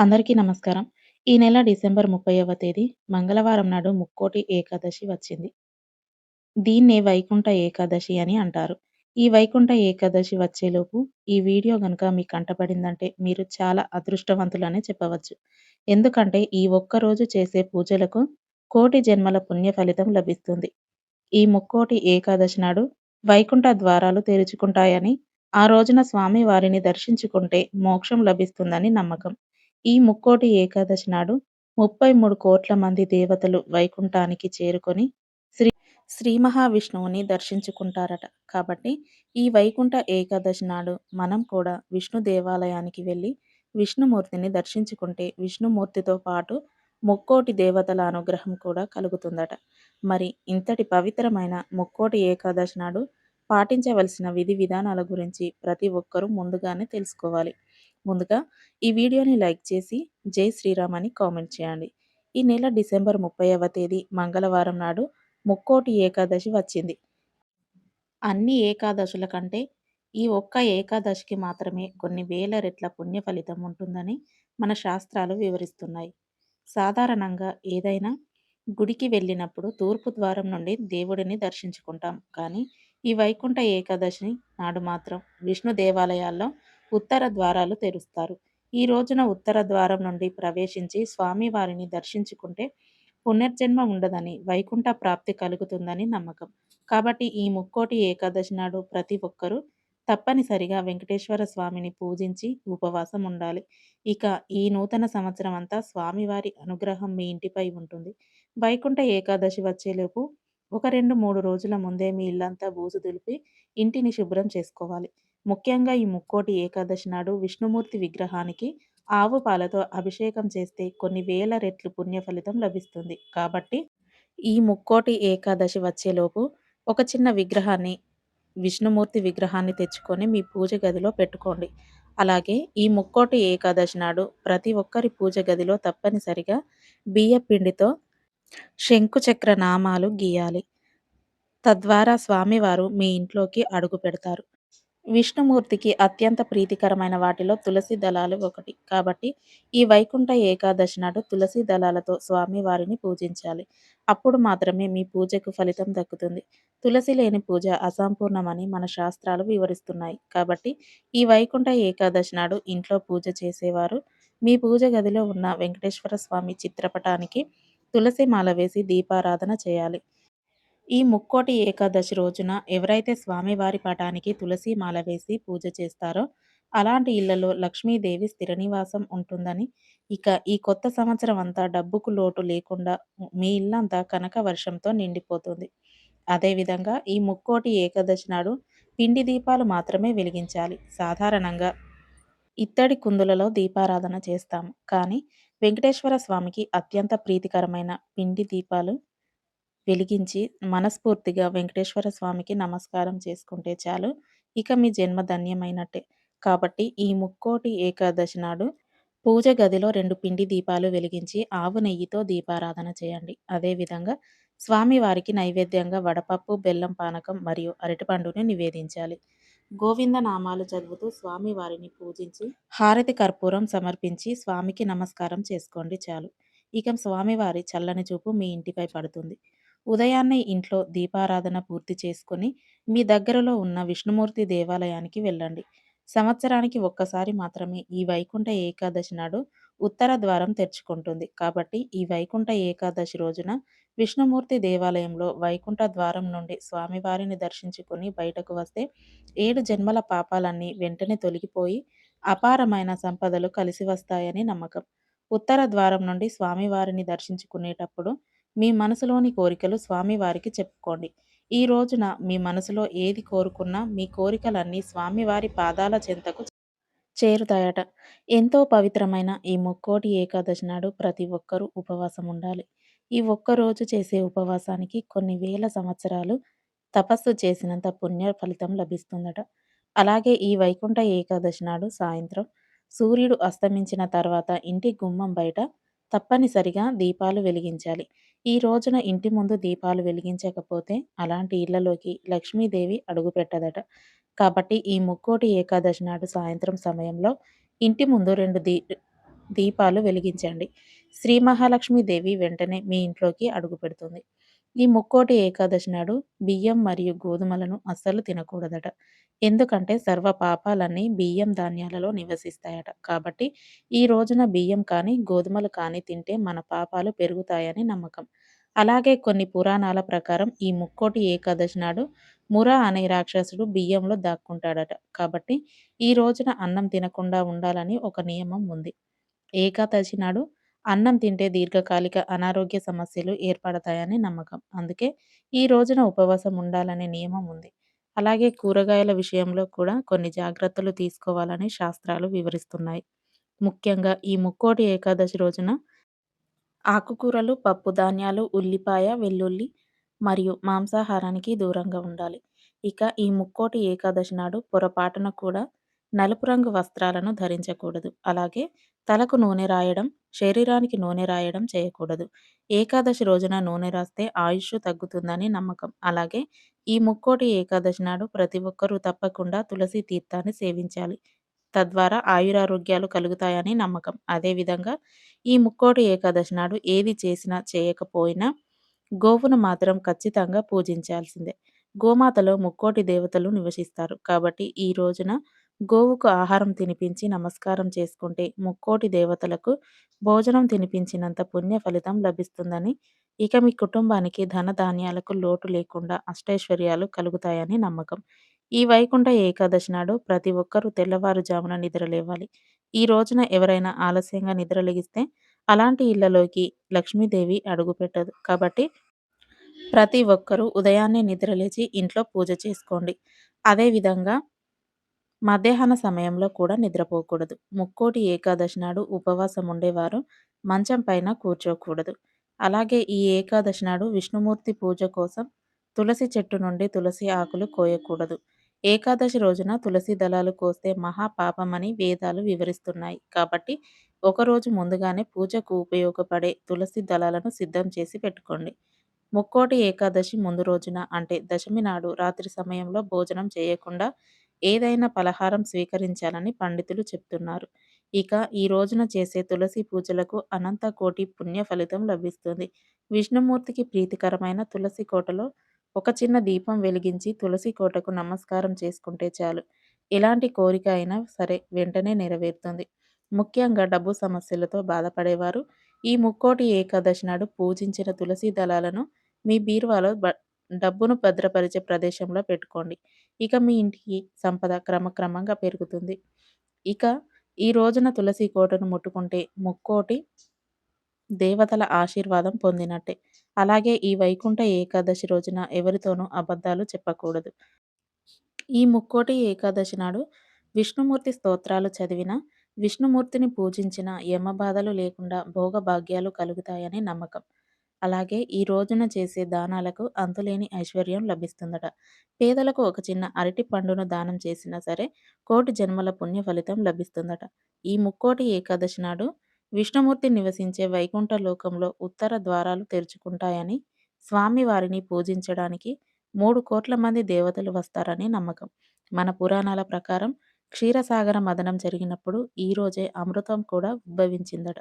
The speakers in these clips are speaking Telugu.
అందరికీ నమస్కారం. ఈ నెల డిసెంబర్ 30వ తేదీ మంగళవారం నాడు ముక్కోటి ఏకాదశి వచ్చింది. దీన్నే వైకుంఠ ఏకాదశి అని అంటారు. ఈ వైకుంఠ ఏకాదశి వచ్చేలోపు ఈ వీడియో గనుక మీ కంటపడిందంటే మీరు చాలా అదృష్టవంతులనే చెప్పవచ్చు. ఎందుకంటే ఈ ఒక్క రోజు చేసే పూజలకు కోటి జన్మల పుణ్య ఫలితం లభిస్తుంది. ఈ ముక్కోటి ఏకాదశి నాడు వైకుంఠ ద్వారాలు తెరుచుకుంటాయని, ఆ రోజున స్వామి వారిని దర్శించుకుంటే మోక్షం లభిస్తుందని నమ్మకం. ఈ ముక్కోటి ఏకాదశి నాడు ముప్పై మూడు కోట్ల మంది దేవతలు వైకుంఠానికి చేరుకొని శ్రీ శ్రీ మహావిష్ణువుని దర్శించుకుంటారట. కాబట్టి ఈ వైకుంఠ ఏకాదశి నాడు మనం కూడా విష్ణు దేవాలయానికి వెళ్ళి విష్ణుమూర్తిని దర్శించుకుంటే విష్ణుమూర్తితో పాటు ముక్కోటి దేవతల అనుగ్రహం కూడా కలుగుతుందట. మరి ఇంతటి పవిత్రమైన ముక్కోటి ఏకాదశి నాడు పాటించవలసిన విధి విధానాల గురించి ప్రతి ఒక్కరూ ముందుగానే తెలుసుకోవాలి. ముందుగా ఈ వీడియోని లైక్ చేసి జై శ్రీరామ్ అని కామెంట్ చేయండి. ఈ నెల డిసెంబర్ ముప్పైవ తేదీ మంగళవారం నాడు ముక్కోటి ఏకాదశి వచ్చింది. అన్ని ఏకాదశుల కంటే ఈ ఒక్క ఏకాదశికి మాత్రమే కొన్ని వేల రెట్ల పుణ్య ఫలితం ఉంటుందని మన శాస్త్రాలు వివరిస్తున్నాయి. సాధారణంగా ఏదైనా గుడికి వెళ్ళినప్పుడు తూర్పు ద్వారం నుండి దేవుడిని దర్శించుకుంటాం. కానీ ఈ వైకుంఠ ఏకాదశి నాడు మాత్రం విష్ణు దేవాలయాల్లో ఉత్తర ద్వారాలు తెరుస్తారు. ఈ రోజున ఉత్తర ద్వారం నుండి ప్రవేశించి స్వామివారిని దర్శించుకుంటే పునర్జన్మ ఉండదని వైకుంఠ ప్రాప్తి కలుగుతుందని నమ్మకం. కాబట్టి ఈ ముక్కోటి ఏకాదశి నాడు ప్రతి ఒక్కరూ తప్పనిసరిగా వెంకటేశ్వర స్వామిని పూజించి ఉపవాసం ఉండాలి. ఇక ఈ నూతన సంవత్సరం అంతా స్వామివారి అనుగ్రహం మీ ఇంటిపై ఉంటుంది. వైకుంఠ ఏకాదశి వచ్చేలోపు ఒక రెండు మూడు రోజుల ముందే మీ ఇల్లంతా బూజు దులిపి ఇంటిని శుభ్రం చేసుకోవాలి. ముఖ్యంగా ఈ ముక్కోటి ఏకాదశి నాడు విష్ణుమూర్తి విగ్రహానికి ఆవు పాలతో అభిషేకం చేస్తే కొన్ని వేల రెట్లు పుణ్య ఫలితం లభిస్తుంది. కాబట్టి ఈ ముక్కోటి ఏకాదశి వచ్చేలోపు ఒక చిన్న విగ్రహాన్ని విష్ణుమూర్తి విగ్రహాన్ని తెచ్చుకొని మీ పూజ గదిలో పెట్టుకోండి. అలాగే ఈ ముక్కోటి ఏకాదశి నాడు ప్రతి ఒక్కరి పూజ గదిలో తప్పనిసరిగా బియ్య పిండితో శంకుచక్ర నామాలు గీయాలి. తద్వారా స్వామివారు మీ ఇంట్లోకి అడుగు పెడతారు. విష్ణుమూర్తికి అత్యంత ప్రీతికరమైన వాటిలో తులసి దళాలు ఒకటి. కాబట్టి ఈ వైకుంఠ ఏకాదశి నాడు తులసి దళాలతో స్వామి వారిని పూజించాలి. అప్పుడు మాత్రమే మీ పూజకు ఫలితం దక్కుతుంది. తులసి లేని పూజ అసంపూర్ణమని మన శాస్త్రాలు వివరిస్తున్నాయి. కాబట్టి ఈ వైకుంఠ ఏకాదశి నాడు ఇంట్లో పూజ చేసేవారు మీ పూజ గదిలో ఉన్న వెంకటేశ్వర స్వామి చిత్రపటానికి తులసి మాల వేసి దీపారాధన చేయాలి. ఈ ముక్కోటి ఏకాదశి రోజున ఎవరైతే స్వామివారి పటానికి తులసి మాల వేసి పూజ చేస్తారో అలాంటి ఇళ్ళలో లక్ష్మీదేవి స్థిర నివాసం ఉంటుందని. ఇక ఈ కొత్త సంవత్సరం అంతా డబ్బుకు లోటు లేకుండా మీ ఇల్లంతా కనక వర్షంతో నిండిపోతుంది. అదేవిధంగా ఈ ముక్కోటి ఏకాదశి నాడు పిండి దీపాలు మాత్రమే వెలిగించాలి. సాధారణంగా ఇత్తడి కుందులలో దీపారాధన చేస్తాము. కానీ వెంకటేశ్వర స్వామికి అత్యంత ప్రీతికరమైన పిండి దీపాలు వెలిగించి మనస్ఫూర్తిగా వెంకటేశ్వర స్వామికి నమస్కారం చేసుకుంటే చాలు. ఇక మీ జన్మ ధన్యమైనట్టే. కాబట్టి ఈ ముక్కోటి ఏకాదశి నాడు పూజ గదిలో రెండు పిండి దీపాలు వెలిగించి ఆవు నెయ్యితో దీపారాధన చేయండి. అదేవిధంగా స్వామివారికి నైవేద్యంగా వడపప్పు బెల్లం పానకం మరియు అరటిపండుని నివేదించాలి. గోవింద నామాలు చదువుతూ స్వామివారిని పూజించి హారతి కర్పూరం సమర్పించి స్వామికి నమస్కారం చేసుకోండి చాలు. ఇక స్వామివారి చల్లని చూపు మీ ఇంటిపై పడుతుంది. ఉదయాన్నే ఇంట్లో దీపారాధన పూర్తి చేసుకొని మీ దగ్గరలో ఉన్న విష్ణుమూర్తి దేవాలయానికి వెళ్ళండి. సంవత్సరానికి ఒక్కసారి మాత్రమే ఈ వైకుంఠ ఏకాదశి నాడు ఉత్తర ద్వారం తెరుచుకుంటుంది. కాబట్టి ఈ వైకుంఠ ఏకాదశి రోజున విష్ణుమూర్తి దేవాలయంలో వైకుంఠ ద్వారం నుండి స్వామివారిని దర్శించుకొని బయటకు వస్తే ఏడు జన్మల పాపాలన్నీ వెంటనే తొలగిపోయి అపారమైన సంపదలు కలిసి వస్తాయని నమ్మకం. ఉత్తర ద్వారం నుండి స్వామివారిని దర్శించుకునేటప్పుడు మీ మనసులోని కోరికలు స్వామివారికి చెప్పుకోండి. ఈ రోజున మీ మనసులో ఏది కోరుకున్నా మీ కోరికలన్నీ స్వామివారి పాదాల చెంతకు చేరుతాయట. ఎంతో పవిత్రమైన ఈ ముక్కోటి ఏకాదశి నాడు ప్రతి ఒక్కరూ ఉపవాసం ఉండాలి. ఈ ఒక్కరోజు చేసే ఉపవాసానికి కొన్ని వేల సంవత్సరాలు తపస్సు చేసినంత పుణ్య ఫలితం లభిస్తుందట. అలాగే ఈ వైకుంఠ ఏకాదశి నాడు సాయంత్రం సూర్యుడు అస్తమించిన తర్వాత ఇంటి గుమ్మం బయట తప్పనిసరిగా దీపాలు వెలిగించాలి. ఈ రోజున ఇంటి ముందు దీపాలు వెలిగించకపోతే అలాంటి ఇళ్ళలోకి లక్ష్మీదేవి అడుగుపెట్టదట కాబట్టి ఈ ముక్కోటి ఏకాదశి నాడు సాయంత్రం సమయంలో ఇంటి ముందు రెండు దీ దీపాలు వెలిగించండి. శ్రీ మహాలక్ష్మీదేవి వెంటనే మీ ఇంట్లోకి అడుగుపెడుతుంది ఈ ముక్కోటి ఏకాదశి నాడు బియ్యం మరియు గోధుమలను అస్సలు తినకూడదట. ఎందుకంటే సర్వ పాపాలన్నీ బియ్యం ధాన్యాలలో నివసిస్తాయట. కాబట్టి ఈ రోజున బియ్యం కానీ గోధుమలు కానీ తింటే మన పాపాలు పెరుగుతాయని నమ్మకం. అలాగే కొన్ని పురాణాల ప్రకారం ఈ ముక్కోటి ఏకాదశి నాడు మురా అనే రాక్షసుడు బియ్యంలో దాక్కుంటాడట. కాబట్టి ఈ రోజున అన్నం తినకుండా ఉండాలని ఒక నియమం ఉంది. ఏకాదశి నాడు అన్నం తింటే దీర్ఘకాలిక అనారోగ్య సమస్యలు ఏర్పడతాయని నమ్మకం. అందుకే ఈ రోజున ఉపవాసం ఉండాలనే నియమం ఉంది. అలాగే కూరగాయల విషయంలో కూడా కొన్ని జాగ్రత్తలు తీసుకోవాలని శాస్త్రాలు వివరిస్తున్నాయి. ముఖ్యంగా ఈ ముక్కోటి ఏకాదశి రోజున ఆకుకూరలు పప్పు ధాన్యాలు ఉల్లిపాయ వెల్లుల్లి మరియు మాంసాహారానికి దూరంగా ఉండాలి. ఇక ఈ ముక్కోటి ఏకాదశి నాడు పొరపాటున కూడా నలుపు రంగు వస్త్రాలను ధరించకూడదు. అలాగే తలకు నూనె రాయడం శరీరానికి నూనె రాయడం చేయకూడదు. ఏకాదశి రోజున నూనె రాస్తే ఆయుష్ తగ్గుతుందని నమ్మకం. అలాగే ఈ ముక్కోటి ఏకాదశి నాడు ప్రతి ఒక్కరూ తప్పకుండా తులసి తీర్థాన్ని సేవించాలి. తద్వారా ఆయురారోగ్యాలు కలుగుతాయని నమ్మకం. అదేవిధంగా ఈ ముక్కోటి ఏకాదశి నాడు ఏది చేసినా చేయకపోయినా గోవును మాత్రం ఖచ్చితంగా పూజించాల్సిందే. గోమాతలో ముక్కోటి దేవతలు నివసిస్తారు. కాబట్టి ఈ రోజున గోవుకు ఆహారం తినిపించి నమస్కారం చేసుకుంటే ముక్కోటి దేవతలకు భోజనం తినిపించినంత పుణ్య ఫలితం లభిస్తుందని. ఇక మీ కుటుంబానికి ధన ధాన్యాలకు లోటు లేకుండా అష్టైశ్వర్యాలు కలుగుతాయని నమ్మకం. ఈ వైకుంఠ ఏకాదశి నాడు ప్రతి ఒక్కరూ తెల్లవారుజామున నిద్రలేవాలి ఈ రోజున ఎవరైనా ఆలస్యంగా నిద్రలేగిస్తే అలాంటి ఇళ్ళలోకి లక్ష్మీదేవి అడుగుపెట్టదు కాబట్టి ప్రతి ఒక్కరూ ఉదయాన్నే నిద్రలేచి ఇంట్లో పూజ చేసుకోండి. అదేవిధంగా మధ్యాహ్న సమయంలో కూడా నిద్రపోకూడదు. ముక్కోటి ఏకాదశి నాడు ఉపవాసం ఉండేవారు. మంచం పైన కూర్చోకూడదు. అలాగే ఈ ఏకాదశి నాడు విష్ణుమూర్తి పూజ కోసం తులసి చెట్టు నుండి తులసి ఆకులు కోయకూడదు. ఏకాదశి రోజున తులసి దళాలు కోస్తే మహాపాపమని వేదాలు వివరిస్తున్నాయి. కాబట్టి ఒకరోజు ముందుగానే పూజకు ఉపయోగపడే తులసి దళాలను సిద్ధం చేసి పెట్టుకోండి. ముక్కోటి ఏకాదశి ముందు రోజున అంటే దశమి నాడు రాత్రి సమయంలో భోజనం చేయకుండా ఏదైనా పలహారం స్వీకరించాలని పండితులు చెప్తున్నారు. ఇక ఈ రోజున చేసే తులసి పూజలకు అనంత కోటి పుణ్య ఫలితం లభిస్తుంది. విష్ణుమూర్తికి ప్రీతికరమైన తులసి కోటలో ఒక చిన్న దీపం వెలిగించి తులసి కోటకు నమస్కారం చేసుకుంటే చాలు. ఎలాంటి కోరిక అయినా సరే వెంటనే నెరవేరుతుంది. ముఖ్యంగా డబ్బు సమస్యలతో బాధపడేవారు. ఈ ముక్కోటి ఏకాదశి నాడు పూజించిన తులసి దళాలను మీ బీరువాలో డబ్బును భద్రపరిచే ప్రదేశంలో పెట్టుకోండి. ఇక మీ ఇంటికి సంపద క్రమక్రమంగా పెరుగుతుంది. ఇక ఈ రోజున తులసి కోటను ముట్టుకుంటే ముక్కోటి దేవతల ఆశీర్వాదం పొందినట్టే. అలాగే ఈ వైకుంఠ ఏకాదశి రోజున ఎవరితోనూ అబద్ధాలు చెప్పకూడదు. ఈ ముక్కోటి ఏకాదశి నాడు విష్ణుమూర్తి స్తోత్రాలు చదివిన విష్ణుమూర్తిని పూజించిన యమబాధలు లేకుండా భోగభాగ్యాలు కలుగుతాయని నమ్మకం. అలాగే ఈ రోజున చేసే దానాలకు అంతులేని ఐశ్వర్యం లభిస్తుందట. పేదలకు ఒక చిన్న అరటి పండును దానం చేసినా సరే కోటి జన్మల పుణ్య ఫలితం లభిస్తుందట. ఈ ముక్కోటి ఏకాదశి నాడు విష్ణుమూర్తి నివసించే వైకుంఠ లోకంలో ఉత్తర ద్వారాలు తెరుచుకుంటాయని స్వామివారిని పూజించడానికి మూడు కోట్ల మంది దేవతలు వస్తారని నమ్మకం. మన పురాణాల ప్రకారం క్షీరసాగర మదనం జరిగినప్పుడు ఈరోజే అమృతం కూడా ఉద్భవించిందట.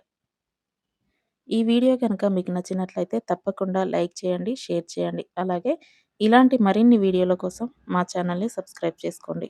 ఈ వీడియో కనుక మీకు నచ్చినట్లయితే తప్పకుండా లైక్ చేయండి షేర్ చేయండి. అలాగే ఇలాంటి మరిన్ని వీడియోల కోసం మా ఛానల్ని సబ్స్క్రైబ్ చేసుకోండి.